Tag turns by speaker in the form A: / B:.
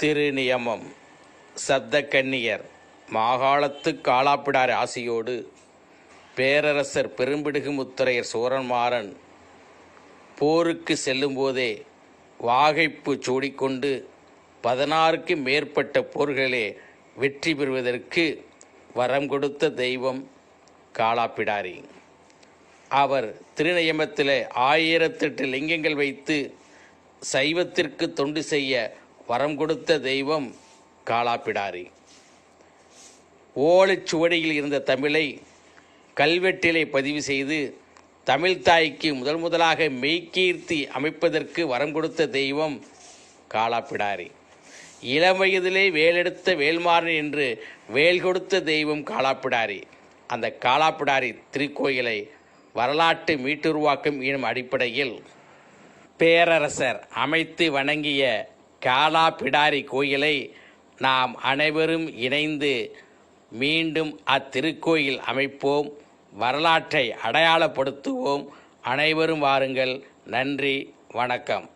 A: திருநியமம். சப்தக்கன்னியர் மாகாளத்து காலாப்பிடார் ஆசியோடு பேரரசர் பெரும்பிடுகு முத்தரையர் சோரன்மாறன் போருக்கு செல்லும்போதே வாகைப்பு சூடிக்கொண்டு பதினாறுக்கு மேற்பட்ட போர்களிலே வெற்றி பெறுவதற்கு வரம் கொடுத்த தெய்வம் காலாப்பிடாரி அவர் திருநியமத்தில் ஆயிரத்தெட்டு லிங்கங்கள் வைத்து சைவத்திற்கு தொண்டு செய்ய வரம் கொடுத்த தெய்வம் காலாப்பிடாரி ஓலைச்சுவடியில் இருந்த தமிழை கல்வெட்டிலே பதிவு செய்து தமிழ்தாய்க்கு முதல் முதலாக மெய்கீர்த்தி அமைப்பதற்கு வரம் கொடுத்த தெய்வம் காலாப்பிடாரி இளம் வயதிலே வேலெடுத்த வேல்மாறன் என்று வேல் கொடுத்த தெய்வம் காலாப்பிடாரி அந்த காலாப்பிடாரி திருக்கோயிலை வரலாற்று மீட்டுருவாக்கம் எனும் அடிப்படையில் பேரரசர் அமைத்து வணங்கிய காலா பிடாரி கோயிலை நாம் அனைவரும் இணைந்து மீண்டும் அத்திருக்கோயில் அமைப்போம். வரலாற்றை அடையாளப்படுத்துவோம். அனைவரும் வாருங்கள். நன்றி. வணக்கம்.